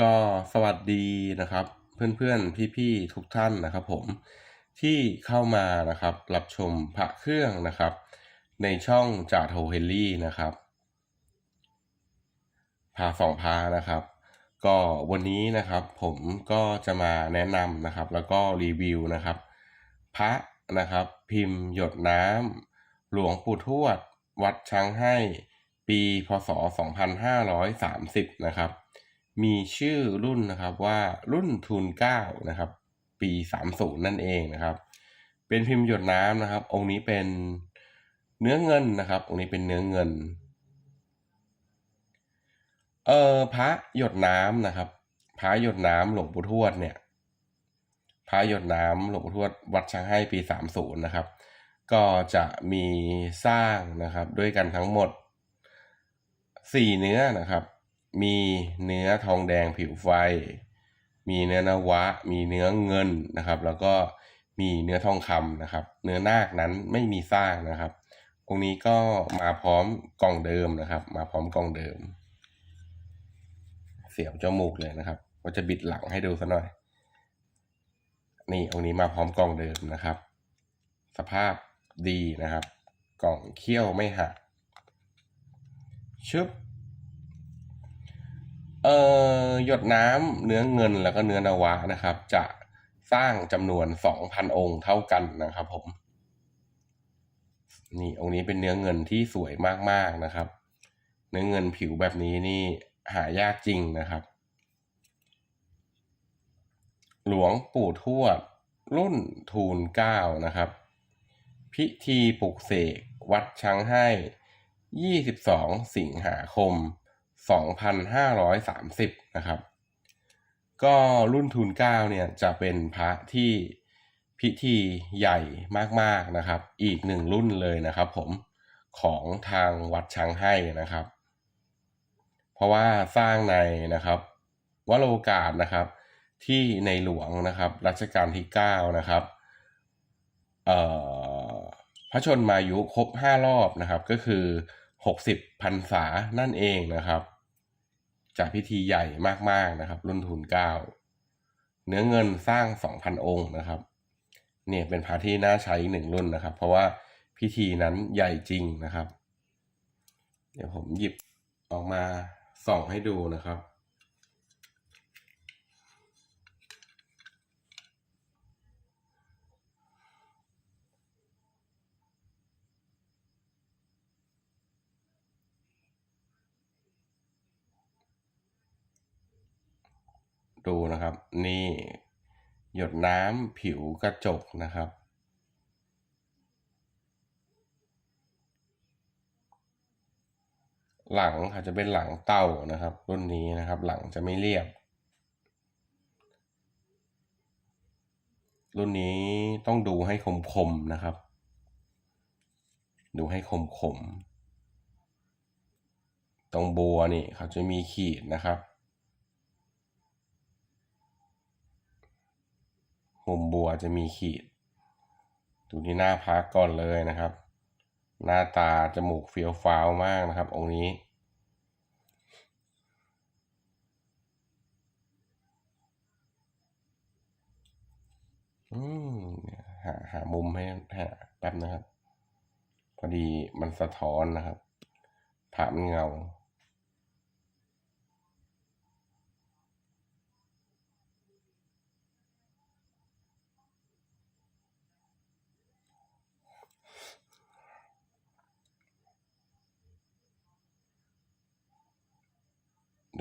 ก็สวัสดีนะครับ เพื่อนๆพี่ๆทุกท่านนะครับ ผมที่เข้ามานะครับ รับชมพระเครื่องนะครับ ในช่องจ่าโทเฮลลี่นะครับพาสองพานะครับ ก็วันนี้นะครับผมก็จะมาแนะนำนะครับ แล้วก็รีวิวนะครับ พระนะครับ พิมพ์หยดน้ำหลวงปู่ทวด วัดช้างให้ปีพศ 2530 นะครับ มีชื่อรุ่นนะครับว่ารุ่นทูลเก้านะครับ ปี 30 นั่นเองนะครับ เป็นพิมพ์หยดน้ำนะครับ องค์นี้เป็นเนื้อเงินนะครับ องค์นี้เป็นเนื้อเงิน เออพระหยดน้ำนะครับ พระหยดน้ำหลวงปู่ทวดเนี่ย พระหยดน้ำหลวงปู่ทวดวัดช้างให้ปี 30 นะครับ ก็จะมีสร้างนะครับด้วยกันทั้งหมด 4 เนื้อนะครับ มีเนื้อทองแดงผิวไฟ มีเนื้อนวะ มีเนื้อเงินนะครับ แล้วก็มีเนื้อทองคำนะครับ เนื้อนาคนั้นไม่มีสร้างนะครับองค์นี้ก็มาพร้อมกล่องเดิมนะครับ มาพร้อมกล่องเดิม เสียบจมูกเลยนะครับก็จะบิดหลังให้ดูสักหน่อย นี่องค์นี้มาพร้อมกล่องเดิมนะครับ สภาพดีนะครับ กล่องเขี้ยวไม่หักชึบ เอ่อหยดน้ำเนื้อเงินแล้วก็เนื้อนวะนะครับ จะสร้างจำนวน2,000องค์เท่ากันนะครับผม นี่องค์นี้เป็นเนื้อเงินที่สวยมากๆนะครับ เนื้อเงินผิวแบบนี้นี่หายากจริงนะครับ หลวงปู่ทวด รุ่นทูลเก้านะครับ พิธีปลุกเสกวัดช้างให้ 22 สิงหาคม 2530 นะครับ ก็รุ่นทูลเก้าเนี่ยจะเป็นพระที่พิธีใหญ่มากๆนะครับ อีกหนึ่งรุ่นเลยนะครับผมของทางวัดช้างให้นะครับ เพราะว่าสร้างในนะครับวโรกาสนะครับที่ในหลวงนะครับรัชกาลที่ 9 นะครับพระชนมายุครบ 5 รอบนะครับ ก็คือ 60พรรษานั่นเองนะครับ จากพิธีใหญ่มากๆนะครับ รุ่นทุนเก้าเนื้อเงินสร้าง2,000องค์นะครับ เนี่ยเป็นพระที่น่าใช้หนึ่งรุ่นนะครับ เพราะว่าพิธีนั้นใหญ่จริงนะครับ เดี๋ยวผมหยิบออกมาส่องให้ดูนะครับ ดูนะครับ นี่ หยดน้ำผิวกระจกนะครับหลังอาจจะเป็นหลังเต่านะครับ รุ่นนี้นะครับ หลังจะไม่เรียบ รุ่นนี้ต้องดูให้คมๆนะครับ ดูให้คมๆตรงบัวนี่เขาจะมีขีดนะครับ มุมบัวจะมีขีด ดูที่หน้าพักก่อนเลยนะครับ หน้าตาจมูกเฟี้ยวฟ้าวมากนะครับ องค์นี้ อืมหาหามุมให้หาแป๊บนะครับ พอดีมันสะท้อนนะครับผ่านเงา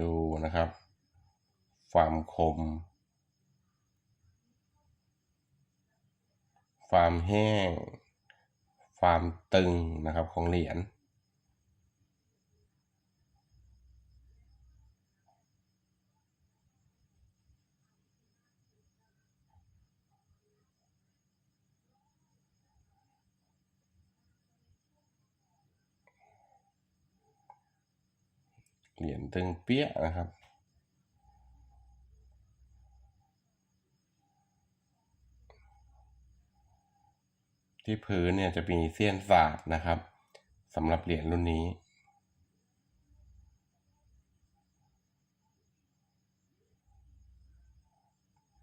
ดูนะครับ ความคม ความแห้ง ความตึงนะครับของเหรียญ เหรียญตึงเปี้ยนะครับ ที่พื้นเนี่ยจะมีเสี้ยนสาดนะครับสำหรับเหรียญรุ่นนี้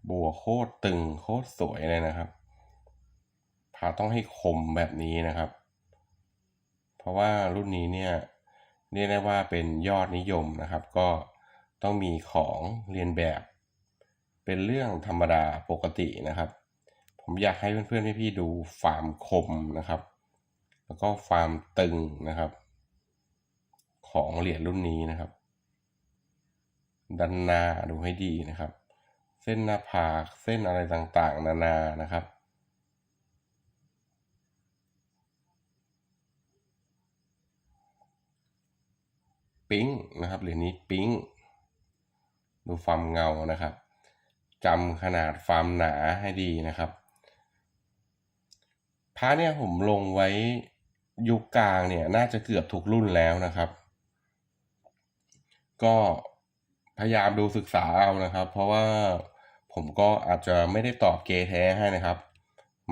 บัวโคตรตึงโคตรสวยเลยนะครับพระต้องให้คมแบบนี้นะครับ เพราะว่ารุ่นนี้เนี่ย เรียกได้ว่าเป็นยอดนิยมนะครับ ก็ต้องมีของเรียนแบบ เป็นเรื่องธรรมดาปกตินะครับ ผมอยากให้เพื่อนๆพี่ๆดูความคมนะครับ แล้วก็ความตึงนะครับ ของเหรียญรุ่นนี้นะครับ ดันหนาดูให้ดีนะครับ เส้นหน้าผากเส้นอะไรต่างๆ นานานะครับ ปิ๊งนะครับเหรียญนี้ปิ๊งดูความเงานะครับจำขนาดความหนาให้ดีนะครับพระเนี่ยผมลงไว้ยุคกลางเนี่ยน่าจะเกือบทุกรุ่นแล้วนะครับ ก็พยายามดูศึกษาเอานะครับ เพราะว่าผมก็อาจจะไม่ได้ตอบเกแท้ให้นะครับ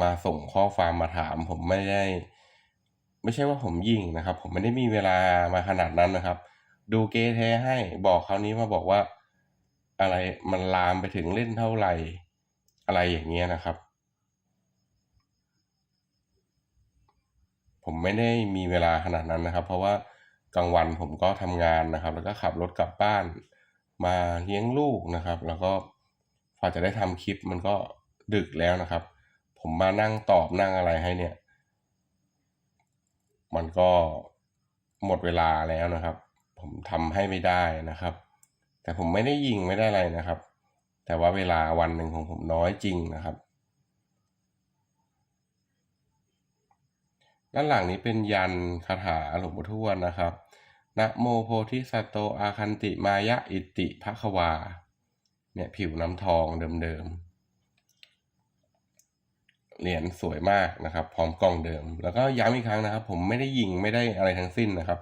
มาส่งข้อความมาถาม ผมไม่ได้ ไม่ใช่ว่าผมยิงนะครับ ผมไม่ได้มีเวลามาขนาดนั้นนะครับ ดูเกแท้ให้บอกคราวนี้มาบอกว่า อะไรมันลามไปถึงเล่นเท่าไหร่ อะไรอย่างเงี้ยนะครับ ผมไม่ได้มีเวลาขนาดนั้นนะครับ เพราะว่ากลางวันผมก็ทำงานนะครับ แล้วก็ขับรถกลับบ้าน มาเลี้ยงลูกนะครับ แล้วก็พอจะได้ทำคลิปมันก็ดึกแล้วนะครับ ผมมานั่งตอบนั่งอะไรให้เนี่ย มันก็หมดเวลาแล้วนะครับ ผมทำให้ไม่ได้นะครับ แต่ผมไม่ได้ยิงไม่ได้อะไรนะครับ แต่ว่าเวลาวันหนึ่งของผมน้อยจริงนะครับ ด้านหลังนี้เป็นยันคาถาหลวงปู่ทวดนะครับนะโมโพธิสัตโตอาคันติมายะอิติภควา เนี่ยผิวน้ำทองเดิมๆ เหรียญสวยมากนะครับ พร้อมกล้องเดิม แล้วก็ย้ำอีกครั้งนะครับ ผมไม่ได้ยิงไม่ได้อะไรทั้งสิ้นนะครับ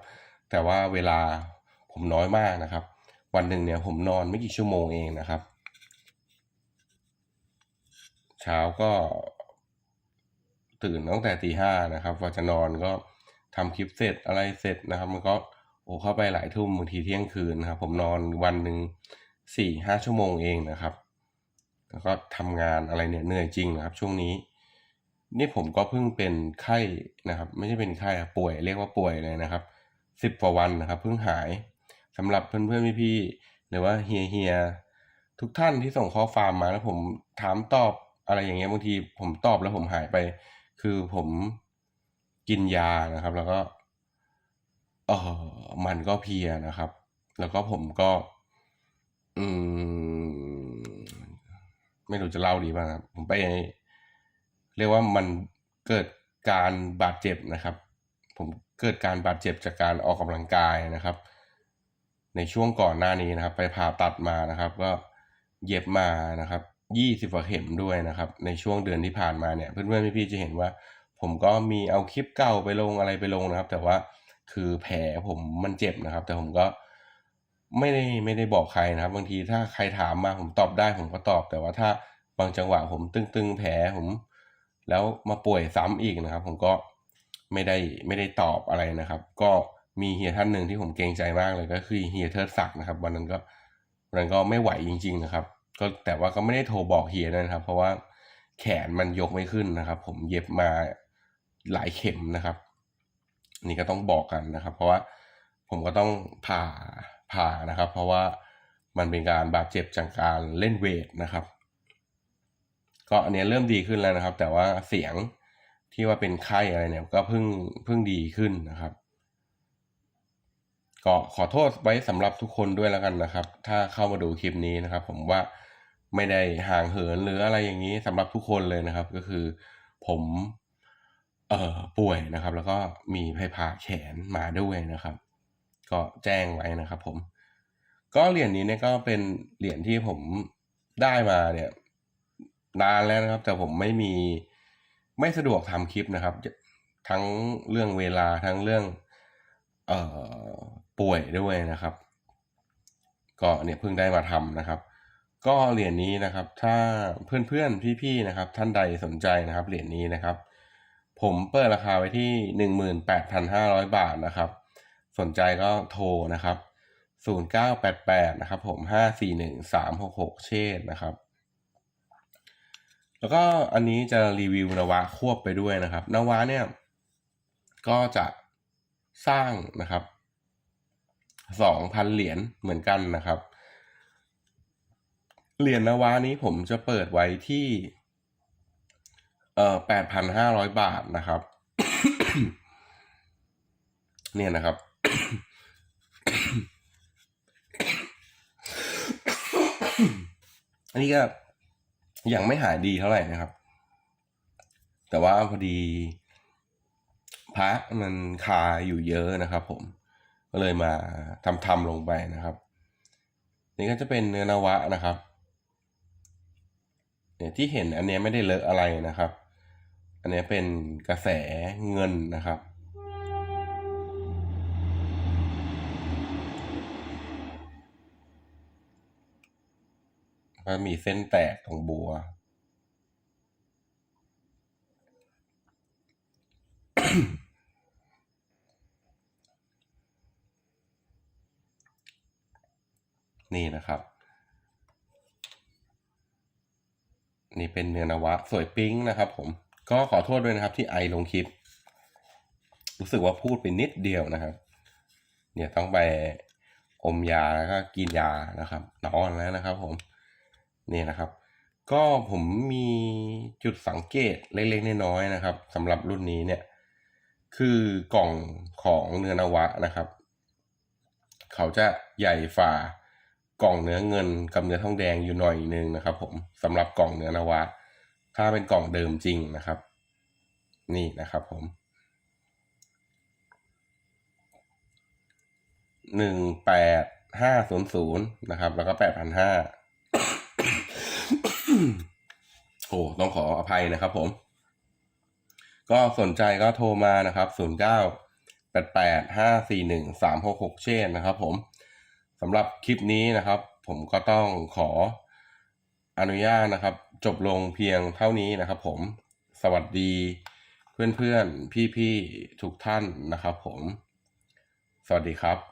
แต่ว่าเวลาผมน้อยมากนะครับ วันหนึ่งเนี่ยผมนอนไม่กี่ชั่วโมงเองนะครับ เช้าก็ตื่นตั้งแต่ตีห้านะครับกว่าจะนอนก็ทำคลิปเสร็จอะไรเสร็จนะครับ มันก็โอ้เข้าไปหลายทุ่มบางทีเที่ยงคืนนะครับ ผมนอนวันหนึ่งสี่ห้าชั่วโมงเองนะครับ แล้วก็ทำงานอะไรเนี่ยเหนื่อยจริงนะครับ ช่วงนี้ นี่ผมก็เพิ่งเป็นไข้นะครับ ไม่ใช่เป็นไข้ป่วยเรียกว่าป่วยเลยนะครับ สิบกว่าวันนะครับเพิ่งหายสำหรับเพื่อนๆพี่ๆหรือว่าเฮียเฮียทุกท่านที่ส่งข้อความมาแล้วผมถามตอบอะไรอย่างเงี้ยบางทีผมตอบแล้วผมหายไป คือผมกินยานะครับ แล้วก็เออมันก็เพียนะครับ แล้วก็ผมก็ อืม ไม่รู้จะเล่าดีป่ะครับ ผมไป เรียกว่ามันเกิดการบาดเจ็บนะครับ ผม เกิดการบาดเจ็บจากการออกกำลังกายนะครับ ในช่วงก่อนหน้านี้นะครับ ไปผ่าตัดมานะครับ ก็เย็บมานะครับยี่สิบกว่าเข็มด้วยนะครับ ในช่วงเดือนที่ผ่านมาเนี่ยเพื่อนๆพี่ๆจะเห็นว่า ผมก็มีเอาคลิปเก่าไปลงอะไรไปลงนะครับ แต่ว่าคือแผลผมมันเจ็บนะครับ แต่ผมก็ไม่ได้ไม่ได้บอกใครนะครับ บางทีถ้าใครถามมาผมตอบได้ผมก็ตอบ แต่ว่าถ้าบางจังหวะผมตึงๆแผลผม แล้วมาป่วยซ้ำอีกนะครับ ผมก็ ไม่ได้ไม่ได้ตอบอะไรนะครับ ก็มีเฮียท่านหนึ่งที่ผมเกรงใจมากเลยก็คือเฮียเทิดศักดิ์นะครับ วันนั้นก็วันนั้นก็ไม่ไหวจริง ๆ นะครับ ก็แต่ว่าก็ไม่ได้โทรบอกเฮียนะครับ เพราะว่าแขนมันยกไม่ขึ้นนะครับ ผมเย็บมาหลายเข็มนะครับ นี่ก็ต้องบอกกันนะครับ เพราะว่าผมก็ต้องผ่าผ่านะครับ เพราะว่ามันเป็นการบาดเจ็บจากการเล่นเวทนะครับ ก็อันนี้เริ่มดีขึ้นแล้วนะครับ แต่ว่าเสียง ที่ว่าเป็นไข้อะไรเนี่ยก็เพิ่งเพิ่งดีขึ้นนะครับ ก็ขอโทษไว้สำหรับทุกคนด้วยแล้วกันนะครับ ถ้าเข้ามาดูคลิปนี้นะครับ ผมว่าไม่ได้ห่างเหินหรืออะไรอย่างนี้สำหรับทุกคนเลยนะครับ ก็คือผมเอ่อป่วยนะครับ แล้วก็มีไปผ่าแขนมาด้วยนะครับ ก็แจ้งไว้นะครับ ผม ก็เหรียญนี้เนี่ยก็เป็นเหรียญที่ผมได้มาเนี่ยนานแล้วนะครับ แต่ผมไม่มี ไม่สะดวกทำคลิปนะครับ ทั้งเรื่องเวลาทั้งเรื่องเอ่อป่วยด้วยนะครับ ก็เนี่ยเพิ่งได้มาทำนะครับ ก็เหรียญนี้นะครับ ถ้าเพื่อนๆพี่ๆนะครับ ท่านใดสนใจนะครับเหรียญนี้นะครับ ผมเปิดราคาไว้ที่หนึ่งหมื่นแปดพันห้าร้อยบาทนะครับ สนใจก็โทรนะครับศูนย์เก้าแปดแปดนะครับผมห้าสี่หนึ่งสามหกหกเชษนะครับ แล้วก็อันนี้จะรีวิวนวะควบไปด้วยนะครับ นวะเนี่ย ก็จะสร้างนะครับสองพันเหรียญเหมือนกันนะครับ เหรียญนวะนี้ผมจะเปิดไว้ที่เอ่อแปดพันห้าร้อยบาทนะครับ เนี่ยนะครับอันนี้ก็ ยังไม่หายดีเท่าไหร่นะครับ แต่ว่าพอดีพระมันคาอยู่เยอะนะครับ ผมก็เลยมาทำทำๆลงไปนะครับ นี่ก็จะเป็นเนื้อนวะนะครับเนี่ยที่เห็นอันนี้ไม่ได้เลอะอะไรนะครับ อันนี้เป็นกระแสเงินนะครับ ก็มีเส้นแตกตรงบัว นี่นะครับ นี่เป็นเนื้อนวะสวยปิ๊งนะครับผม ก็ขอโทษด้วยนะครับที่ไอลงคลิป รู้สึกว่าพูดไปนิดเดียวนะครับ เนี่ยต้องไปอมยาแล้วก็กินยานะครับนอนแล้วนะครับผม นี่นะครับ ก็ผมมีจุดสังเกตเล็กๆน้อยๆนะครับสำหรับรุ่นนี้เนี่ยคือกล่องของเนื้อนวะนะครับ เขาจะใหญ่ฝ่ากล่องเนื้อเงินกับเนื้อทองแดงอยู่หน่อยนึงนะครับ ผมสำหรับกล่องเนื้อนวะ ถ้าเป็นกล่องเดิมจริงนะครับ นี่นะครับผมหนึ่งแปดห้าศูนย์ศูนย์นะครับ แล้วก็แปดพันห้า โอ้ต้องขออภัยนะครับผม ก็สนใจก็โทรมานะครับ0 9 8 8 5 4 1 3 6 6เช่นนะครับผมสำหรับคลิปนี้นะครับ ผมก็ต้องขออนุญาตนะครับ จบลงเพียงเท่านี้นะครับ ผมสวัสดีเพื่อนๆพี่ๆทุกท่านนะครับ ผม สวัสดีครับ